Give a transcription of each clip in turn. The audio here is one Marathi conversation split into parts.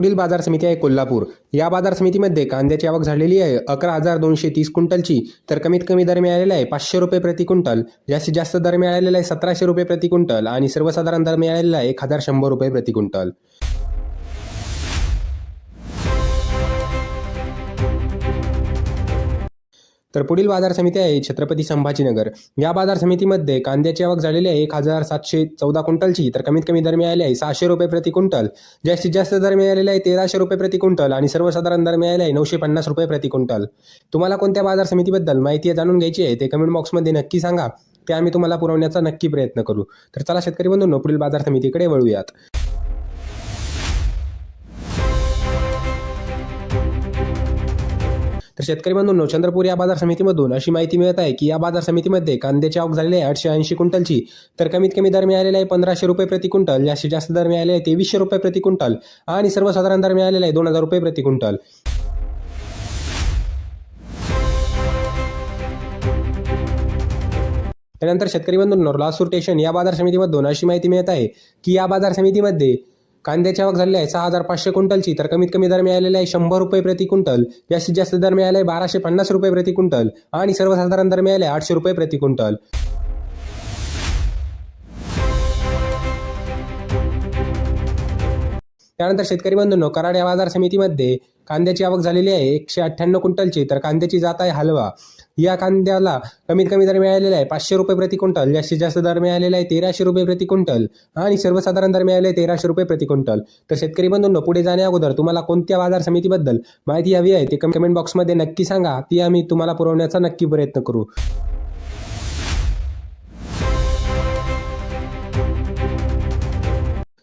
पुढील बाजार समिती आहे कोल्हापूर. या बाजार समितीमध्ये कांद्याची आवक झालेली आहे. अकरा हजार दोनशे तीस क्विंटलची तर कमीत कमी दर मिळालेला आहे पाचशे रुपये प्रति क्विंटल. जास्तीत जास्त दर मिळालेला आहे सतराशे रुपये प्रति क्विंटल आणि सर्वसाधारण दर मिळालेला आहे एक हजार शंभर रुपये प्रति क्विंटल. तर पुढील बाजार समिती आहे छत्रपती संभाजीनगर. या बाजार समितीमध्ये कांद्याची आवक झालेली आहे एक हजार सातशे चौदा क्विंटलची. तर कमीत कमी दर मिळाले आहे सहाशे रुपये प्रति क्विंटल. जास्तीत जास्त दर मिळालेला आहे तेराशे रुपये प्रति क्विंटल आणि सर्वसाधारण दर मिळाले आहे नऊशे पन्नास रुपये प्रति क्विंटल. तुम्हाला कोणत्या बाजार समितीबद्दल माहिती जाणून घ्यायची आहे ते कमेंट बॉक्समध्ये नक्की सांगा. ते आम्ही तुम्हाला पुरवण्याचा नक्की प्रयत्न करू. तर चला शेतकरी बंधूंनो पुढील बाजार समितीकडे वळूयात. तर शेतकरी बंधूंनो चंद्रपूर या बाजार समितीमधून अशी माहिती मिळत आहे की या बाजार समितीमध्ये कांद्याची आवक झालेली आहे आठशे ऐंशी क्विंटलची. तर कमीत कमी दर मिळालेला आहे पंधराशे रुपये प्रति क्विंटल. जास्तीत जास्त दर मिळाले आहे तेवीसशे रुपये प्रति क्विंटल. आणि सर्वसाधारण दर मिळालेला आहे दोन हजार रुपये प्रति क्विंटल. त्यानंतर शेतकरी बंधूंनो लासूर स्टेशन या बाजार समितीमधून अशी माहिती मिळत आहे की या बाजार समितीमध्ये कांद्याची आवक झालेली आहे. सहा हजार पाचशे क्विंटलची. तर कमीत कमी दर मिळालेला आहे शंभर रुपये प्रति क्विंटल. जास्तीत जास्त दर मिळाले आहे बाराशे पन्नास रुपये प्रति क्विंटल. आणि सर्वसाधारण दर मिळाले आठशे रुपये प्रति क्विंटल. त्यानंतर शेतकरी बंधूंनो कराड या बाजार समितीमध्ये कांद्याची आवक झालेली आहे. एकशे अठ्ठ्याण्णव क्विंटलची. तर कांद्याची जात आहे हलवा. या कांद्याला कमीत कमी दर मिळालेला आहे. पाचशे रुपये प्रति क्विंटल. जास्तीत जास्त दर मिळालेला आहे तेराशे रुपये प्रति क्विंटल. आणि सर्वसाधारण दर मिळाले आहे तेराशे रुपये प्रति क्विंटल. तर शेतकरी बंधूंनो पुढे जाण्या अगोदर तुम्हाला कोणत्या बाजार समितीबद्दल माहिती हवी आहे ते कमेंट बॉक्समध्ये नक्की सांगा. ती आम्ही तुम्हाला पुरवण्याचा नक्की प्रयत्न करू.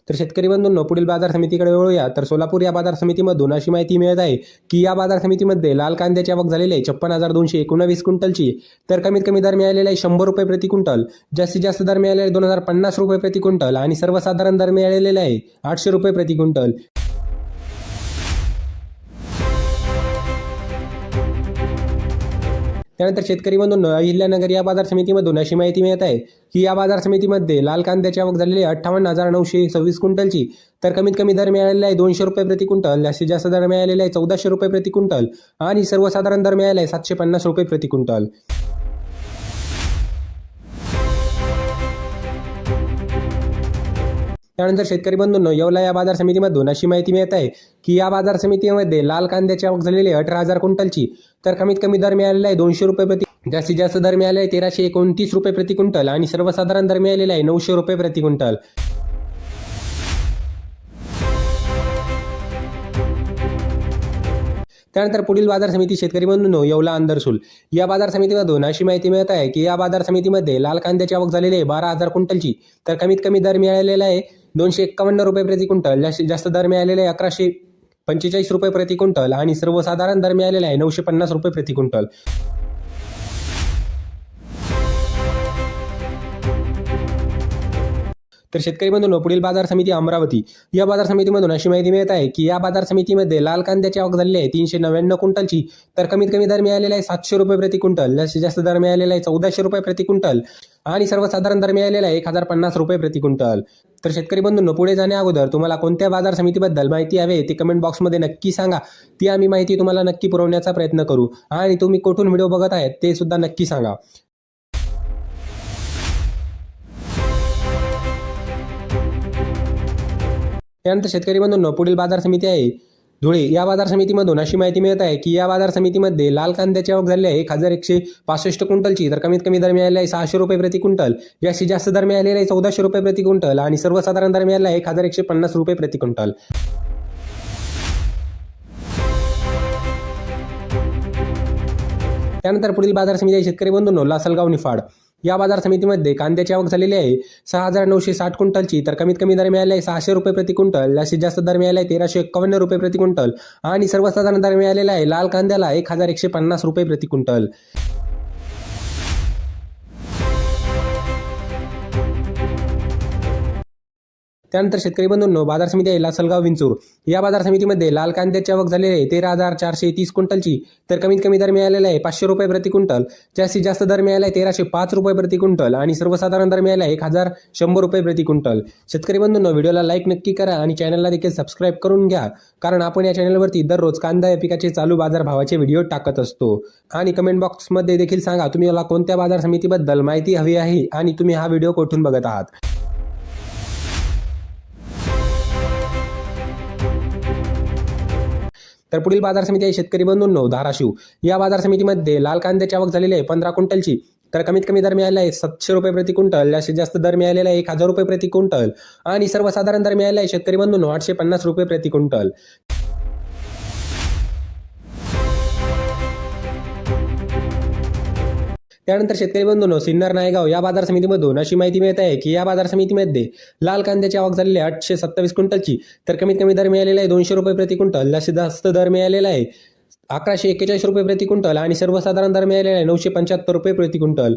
तर शेतकरी बंधूंनो पुढील बाजार समितीकडे वळूया. तर सोलापूर या बाजार समितीमधून अशी माहिती मिळत आहे की या बाजार समितीमध्ये लाल कांद्याची आवक झालेली आहे छप्पन हजार दोनशे एकोणावीस क्विंटलची. तर कमीत कमी दर मिळालेला आहे शंभर रुपये प्रति क्विंटल. जास्तीत जास्त दर मिळालेला आहे दोन हजार पन्नास रुपये प्रति क्विंटल. आणि सर्वसाधारण दर मिळालेला आहे आठशे रुपये प्रति क्विंटल. त्यानंतर शेतकरी बंधूंनो अहिल्यानगर या बाजार समितीमधून अशी माहिती मिळत आहे की या बाजार समितीमध्ये लाल कांद्याची आवक झालेली आहे अठ्ठावन्न हजार नऊशे सव्वीस क्विंटलची तर कमीत कमी दर मिळालेला आहे दोनशे रुपये प्रति क्विंटल जास्तीत जास्त दर मिळालेला आहे चौदाशे रुपये प्रति क्विंटल आणि सर्वसाधारण दर मिळाला आहे सातशे पन्नास रुपये प्रति क्विंटल. त्यानंतर शेतकरी बंधूंनो येवला या बाजार समितीमधून अशी माहिती मिळत आहे की या बाजार समितीमध्ये लाल कांद्याची आवक झालेली आहे अठरा हजार क्विंटलची तर कमीत कमी दर मिळालेला आहे दोनशे रुपये प्रति जास्तीत जास्त दर मिळाले आहे तेराशे एकोणतीस रुपये प्रति क्विंटल आणि सर्वसाधारण दर मिळालेला आहे नऊशे रुपये प्रति क्विंटल. त्यानंतर पुढील बाजार समिती शेतकरी बंधूंनो येवला अंदरसूल या बाजार समितीमधून अशी माहिती मिळत आहे की या बाजार समितीमध्ये लाल कांद्याची आवक झालेली आहे बारा हजार क्विंटलची तर कमीत कमी दर मिळालेला आहे दोनशे एक्कावन्न रुपये प्रति क्विंटल जास्तीत जास्त दर मिळालेला आहे अकराशे पंचेचाळीस रुपये प्रति क्विंटल आणि सर्वसाधारण दर मिळालेला आहे नऊशे पन्नास रुपये प्रति क्विंटल. तर शेतकरी बंधूंनो पुढील बाजार समिती अमरावती. या बाजार समितीमधून अशी माहिती मिळत आहे की या बाजार समितीमध्ये लाल कांद्याची आवक झालेली आहे तीनशे नव्याण्णव क्विंटलची. तर कमीत कमी दर मिळालेला आहे सातशे रुपये प्रति क्विंटल. जास्तीत जास्त दर मिळालेला आहे चौदाशे रुपये प्रति क्विंटल. आणि सर्वसाधारण दर मिळालेला आहे एक हजार पन्नास रुपये प्रति क्विंटल. तर शेतकरी बंधूंनो पुढे जाण्या अगोदर तुम्हाला कोणत्या बाजार समितीबद्दल माहिती हवी ते कमेंट बॉक्समध्ये नक्की सांगा. ती आम्ही माहिती तुम्हाला नक्की पुरवण्याचा प्रयत्न करू. आणि तुम्ही कुठून व्हिडिओ बघत आहेत ते सुद्धा नक्की सांगा. त्यानंतर शेतकरी बंधूंनो पुढील बाजार समिती आहे. धुळे या बाजार समितीमधून अशी माहिती मिळत आहे की या बाजार समितीमध्ये लाल कांद्याची आवक झाली आहे. एक हजार एकशे पासष्ट क्विंटलची तर कमीत कमी दर मिळालेला आहे सहाशे रुपये प्रति क्विंटल. जास्तीत जास्त दर मिळालेला आहे चौदाशे रुपये प्रति क्विंटल आणि सर्वसाधारण दर मिळाला आहे एक हजार एकशे पन्नास रुपये प्रति क्विंटल. त्यानंतर पुढील बाजार समिती आहे शेतकरी बंधूंनो लासलगाव निफाड. या बाजार समितीमध्ये कांद्याची आवक झालेली आहे. सहा हजार नऊशे साठ क्विंटलची तर कमीत कमी दर मिळाले आहे सहाशे रुपये प्रति क्विंटल. जास्तीत जास्त दर मिळाला आहे तेराशे एक्कावन्न रुपये प्रति क्विंटल. आणि सर्वसाधारण दर मिळालेला आहे लाल कांद्याला एक हजार एकशे पन्नास रुपये प्रति क्विंटल. त्यानंतर शेतकरी बंधूंनो बाजार समिती आहे लासलगाव विंचूर. या बाजार समितीमध्ये लाल कांद्याची आवक झालेली आहे तेरा हजार चारशे तीस क्विंटलची. तर कमीत कमी दर मिळालेला आहे पाचशे रुपये प्रति क्विंटल. जास्तीत जास्त दर मिळाला आहे तेराशे पाच रुपये प्रति क्विंटल आणि सर्वसाधारण दर मिळाला आहे एक हजार शंभर रुपये प्रति क्विंटल. शेतकरी बंधूंनो व्हिडिओला लाईक नक्की करा आणि चॅनलला देखील सबस्क्राईब करून घ्या. कारण आपण या चॅनलवरती दररोज कांदा या पिकाचे चालू बाजार भावाचे व्हिडिओ टाकत असतो. आणि कमेंट बॉक्समध्ये देखील सांगा तुम्ही मला कोणत्या बाजार समितीबद्दल माहिती हवी आहे आणि तुम्ही हा व्हिडिओ कुठून बघत आहात? तर पुढील बाजार समिती आहे शेतकरी बंधूंनो धाराशिव. या बाजार समितीमध्ये लाल कांद्याची आवक झालेली आहे पंधरा क्विंटलची. तर कमीत कमी दर मिळाला आहे सातशे रुपये प्रति क्विंटल जास्तीत जास्त दर मिळालेला आहे एक हजार रुपये प्रति क्विंटल. आणि सर्वसाधारण दर मिळाला आहे शेतकरी बंधूंनो आठशे पन्नास रुपये प्रति क्विंटल. त्यानंतर शेतकरी बंधूंनो सिन्नर नायगाव या बाजार समितीमधून अशी माहिती मिळत आहे की या बाजार समितीमध्ये लाल कांद्याची आवक झालेली आहे आठशे सत्तावीस क्विंटलची. तर कमीत कमी दर मिळालेला आहे दोनशे रुपये प्रति क्विंटल. जास्तीत जास्त दर मिळालेला आहे अकराशे एक्केचाळीस रुपये प्रति क्विंटल आणि सर्वसाधारण दर मिळालेला आहे नऊशे पंच्याहत्तर रुपये प्रति क्विंटल.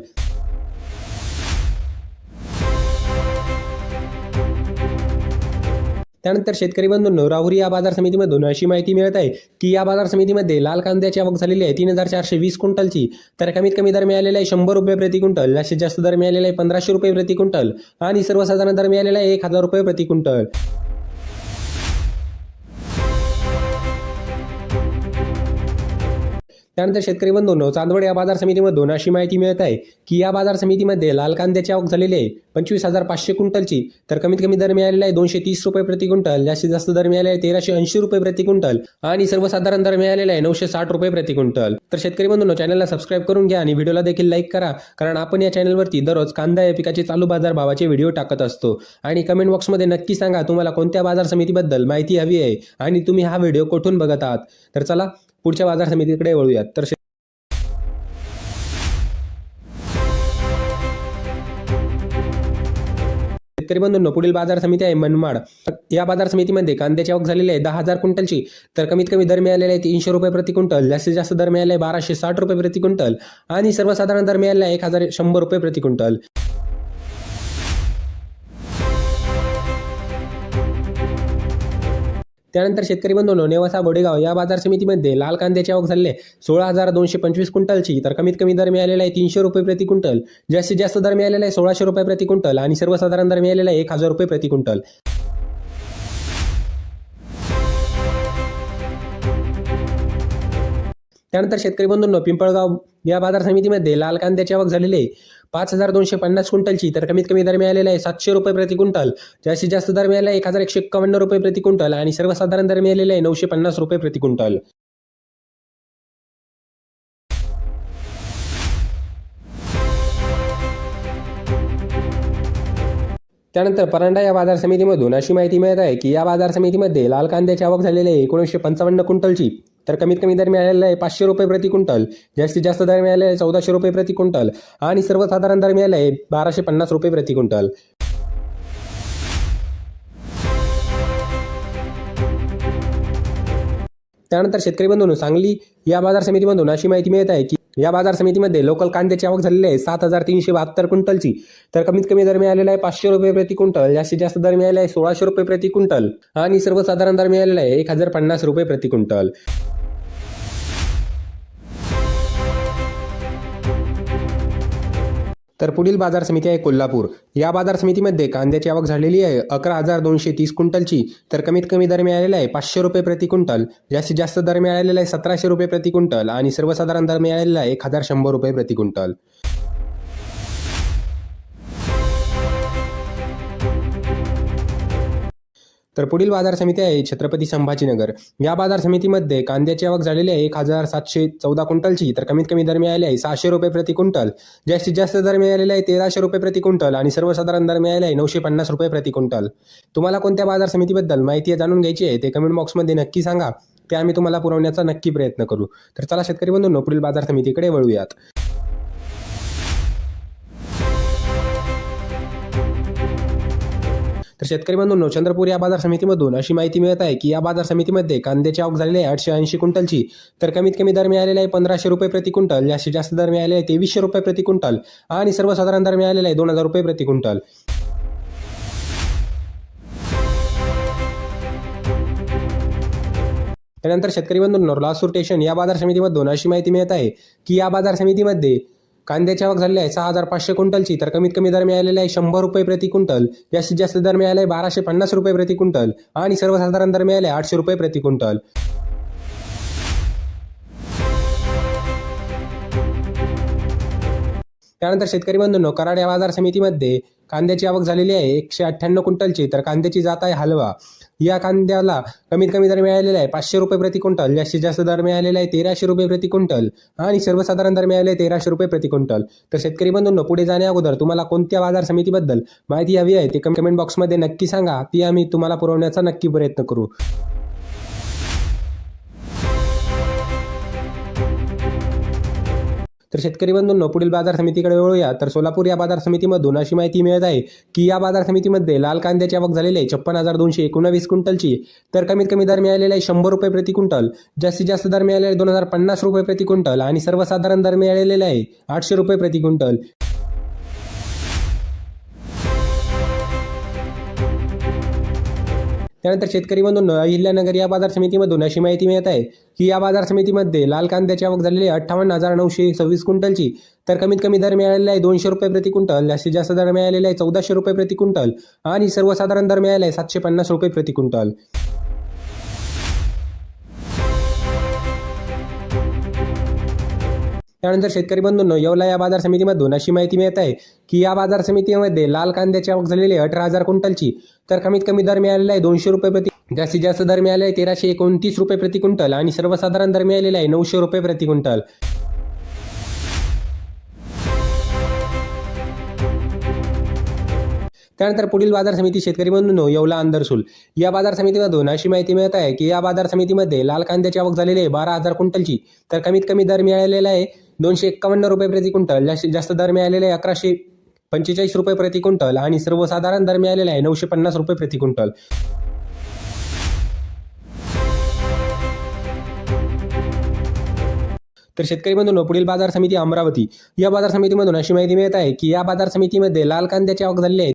त्यानंतर शेतकरी बंधूंनो राहुरी या बाजार समितीमधून अशी माहिती मिळत आहे की या बाजार समितीमध्ये लाल कांद्याची आवक झालेली आहे तीन हजार चारशे वीस क्विंटलची. तर कमीत कमी दर मिळालेला आहे शंभर रुपये प्रति क्विंटल जास्तीत जास्त दर मिळालेला आहे पंधराशे रुपये प्रति क्विंटल आणि सर्वसाधारण दर मिळालेला आहे एक हजार रुपये प्रति क्विंटल. त्यानंतर शेतकरी बंधूंनो चांदवड या बाजार समितीमधून अशी माहिती मिळत आहे की या बाजार समितीमध्ये लाल कांद्याची आवक झालेली आहे. पंचवीस हजार पाचशे क्विंटलची तर कमीत कमी दर मिळालेला आहे दोनशे तीस रुपये प्रति क्विंटल. जास्तीत जास्त दर मिळाले आहे तेराशे ऐंशी रुपये प्रति क्विंटल आणि सर्वसाधारण दर मिळालेला आहे नऊशे साठ रुपये प्रति क्विंटल. तर शेतकरी बंधूंनो चॅनलला सबस्क्राईब करून घ्या आणि व्हिडिओला देखील लाईक करा कारण आपण या चॅनलवरती दररोज कांदा या पिकाचे चालू बाजार भावाचे व्हिडिओ टाकत असतो. आणि कमेंट बॉक्समध्ये नक्की सांगा तुम्हाला कोणत्या बाजार समितीबद्दल माहिती हवी आहे आणि तुम्ही हा व्हिडिओ कुठून बघत आहात. तर चला पुढच्या बाजार समितीकडे वळूयात. तर शेतकरी बंधूंनो पुढील बाजार समिती आहे मनमाड. या बाजार समितीमध्ये कांद्याची आवक झालेली आहे दहा हजार क्विंटलची तर कमीत कमी दर मिळालेला आहे तीनशे रुपये प्रति क्विंटल जास्तीत जास्त दर मिळाला आहे बाराशे साठ रुपये प्रति क्विंटल आणि सर्वसाधारण दर मिळाला आहे एक हजार शंभर रुपये प्रति क्विंटल. त्यानंतर शेतकरी बंधूंनो नेवासा गोडेगाव या बाजार समितीमध्ये लाल कांद्याची आवक झाली. आहे सोळा हजार दोनशे पंचवीस क्विंटलची तर कमीत कमी दर मिळालेला आहे तीनशे रुपये प्रति क्विंटल. जास्तीत जास्त दर मिळालेला आहे सोळाशे रुपये प्रति क्विंटल आणि सर्वसाधारण दर मिळालेला आहे एक हजार रुपये प्रति क्विंटल. त्यानंतर शेतकरी बंधूंनो पिंपळगाव या बाजार समितीमध्ये लाल कांद्याची आवक झालेली आहे. पाच हजार दोनशे पन्नास क्विंटलची तर कमीत कमी दर मिळालेला आहे सातशे रुपये प्रति क्विंटल. जास्तीत जास्त दर मिळाला एक हजार एकशे एक्कावन्न रुपये प्रति क्विंटल आणि सर्वसाधारण दर मिळालेला आहे नऊशे पन्नास रुपये प्रति क्विंटल. त्यानंतर परांडा या बाजार समितीमधून अशी माहिती मिळत आहे की या बाजार समितीमध्ये लाल कांद्याची आवक झालेली आहे एकोणीसशे पंचावन्न क्विंटलची. तर कमीत कमी दर मिळालेला आहे पाचशे रुपये प्रति क्विंटल. जास्तीत जास्त दर मिळालेला आहे चौदाशे रुपये प्रति क्विंटल. आणि सर्वसाधारण दर मिळाला आहे बाराशे पन्नास रुपये प्रति क्विंटल. त्यानंतर शेतकरी बंधूंनो सांगली या बाजार समितीमधून अशी माहिती मिळत आहे की या बाजार समितीमध्ये लोकल कांद्याची आवक झालेली आहे. सात हजार तीनशे बहात्तर क्विंटलची. तर कमीत कमी दर मिळालेला आहे पाचशे रुपये प्रति क्विंटल. जास्तीत जास्त दर मिळाला आहे सोळाशे रुपये प्रति क्विंटल. आणि सर्वसाधारण दर मिळालेला आहे एक हजार पन्नास रुपये प्रति क्विंटल. तर पुढील बाजार समिती आहे कोल्हापूर. या बाजार समितीमध्ये कांद्याची आवक झालेली आहे. अकरा हजार दोनशे तीस क्विंटलची. तर कमीत कमी दर मिळालेला आहे पाचशे रुपये प्रति क्विंटल. जास्तीत जास्त दर मिळालेला आहे सतराशे रुपये प्रति क्विंटल आणि सर्वसाधारण दर मिळालेला आहे एक हजार शंभर रुपये प्रति क्विंटल. तर पुढील बाजार समिती आहे छत्रपती संभाजीनगर. या बाजार समितीमध्ये कांद्याची आवक झालेली आहे एक हजार सातशे चौदा क्विंटलची तर कमीत कमी दर मिळाले आहे सहाशे रुपये प्रति क्विंटल. जास्तीत जास्त दर मिळालेला आहे तेराशे रुपये प्रति क्विंटल आणि सर्वसाधारण दर मिळाले आहे नऊशे पन्नास रुपये प्रति क्विंटल. तुम्हाला कोणत्या बाजार समितीबद्दल माहिती जाणून घ्यायची आहे ते कमेंट बॉक्समध्ये नक्की सांगा. ते आम्ही तुम्हाला पुरवण्याचा नक्की प्रयत्न करू. तर चला शेतकरी बंधूंनो पुढील बाजार समितीकडे वळूयात. तर शेतकरी बंधूंनो चंद्रपूर या बाजार समितीमधून अशी माहिती मिळत आहे की या बाजार समितीमध्ये कांद्याची आवक झालेली आहे आठशे ऐंशी क्विंटलची. तर कमीत कमी दर मिळालेला आहे पंधराशे रुपये प्रति क्विंटल. जास्तीत जास्त दर मिळाले आहे तेवीसशे रुपये प्रति क्विंटल. आणि सर्वसाधारण दर मिळालेला आहे दोन हजार रुपये प्रति क्विंटल. त्यानंतर शेतकरी बंधूंनो लासूर स्टेशन या बाजार समितीमधून अशी माहिती मिळत आहे की या बाजार समितीमध्ये कांद्याची आवक झालेली आहे. सहा हजार पाचशे क्विंटलची. तर कमीत कमी दर मिळालेला आहे शंभर रुपये प्रति क्विंटल. जास्तीत जास्त दर मिळाला आहे बाराशे पन्नास रुपये प्रति क्विंटल. आणि सर्वसाधारण दर मिळाले आठशे रुपये प्रति क्विंटल. त्यानंतर शेतकरी बंधूंनो कराड या बाजार समितीमध्ये कांद्याची आवक झालेली आहे एकशे अठ्ठ्याण्णव क्विंटलची. तर कांद्याची जात आहे हलवा. या कांद्याला कमीत कमी दर मिळालेला आहे. पाचशे रुपये प्रति क्विंटल. जास्तीत जास्त दर मिळालेला आहे तेराशे रुपये प्रति क्विंटल. आणि सर्वसाधारण दर मिळाले तेराशे रुपये प्रति क्विंटल. तर शेतकरी बंधूंनो पुढे जाण्या अगोदर तुम्हाला कोणत्या बाजार समितीबद्दल माहिती हवी आहे ते कमेंट बॉक्समध्ये नक्की सांगा. ती आम्ही तुम्हाला पुरवण्याचा नक्की प्रयत्न करू. तर शेतकरी बंधूंनो पुढील बाजार समितीकडे वळूया. तर सोलापूर या बाजार समितीमधून अशी माहिती मिळत आहे की या बाजार समितीमध्ये लाल कांद्याची आवक झालेली आहे. छप्पन हजार दोनशे एकोणावीस क्विंटलची. तर कमीत कमी दर मिळालेला आहे शंभर रुपये प्रति क्विंटल. जास्तीत जास्त दर मिळालेला आहे दोन हजार पन्नास रुपये प्रति क्विंटल. आणि सर्वसाधारण दर मिळालेला आहे आठशे रुपये प्रति क्विंटल. त्यानंतर शेतकरी बंधूंनो अहिल्यानगर या बाजार समितीमधून अशी माहिती मिळत आहे की या बाजार समितीमध्ये लाल कांद्याची आवक झालेली आहे. अठ्ठावन्न हजार नऊशे सव्वीस क्विंटलची. तर कमीत कमी दर मिळालेला आहे दोनशे रुपये प्रति क्विंटल. जास्तीत जास्त दर मिळालेला आहे चौदाशे रुपये प्रति क्विंटल. आणि सर्वसाधारण दर मिळाला आहे सातशे पन्नास रुपये प्रति क्विंटल. त्यानंतर शेतकरी बंधूंनो येवला या बाजार समितीमधून अशी माहिती मिळत आहे की या बाजार समितीमध्ये लाल कांद्याची आवक झालेली आहे अठरा हजार क्विंटलची तर कमीत कमी दर मिळालेला आहे दोनशे रुपये प्रति जास्तीत जास्त दर मिळाले आहे तेराशे एकोणतीस रुपये प्रति क्विंटल आणि सर्वसाधारण दर मिळालेला आहे नऊशे रुपये प्रति क्विंटल. त्यानंतर पुढील बाजार समिती शेतकरी बंधूंनो येवला अंदरसूल या बाजार समितीमधून अशी माहिती मिळत आहे की या बाजार समितीमध्ये लाल कांद्याची आवक झालेली आहे बारा हजार क्विंटलची. तर कमीत कमी दर मिळालेला आहे दोनशे एक्कावन्न रुपये प्रति क्विंटल जास्तीत जास्त दर मिळालेले आहे अकराशे पंचेचाळीस रुपये प्रति क्विंटल आणि सर्वसाधारण दर मिळालेला आहे नऊशे पन्नास रुपये प्रति क्विंटल. तर शेतकरी बंधूंनो पुढील बाजार समिती अमरावती. या बाजार समितीमधून अशी माहिती मिळत आहे की या बाजार समितीमध्ये लाल कांद्याची आवक झालेली आहे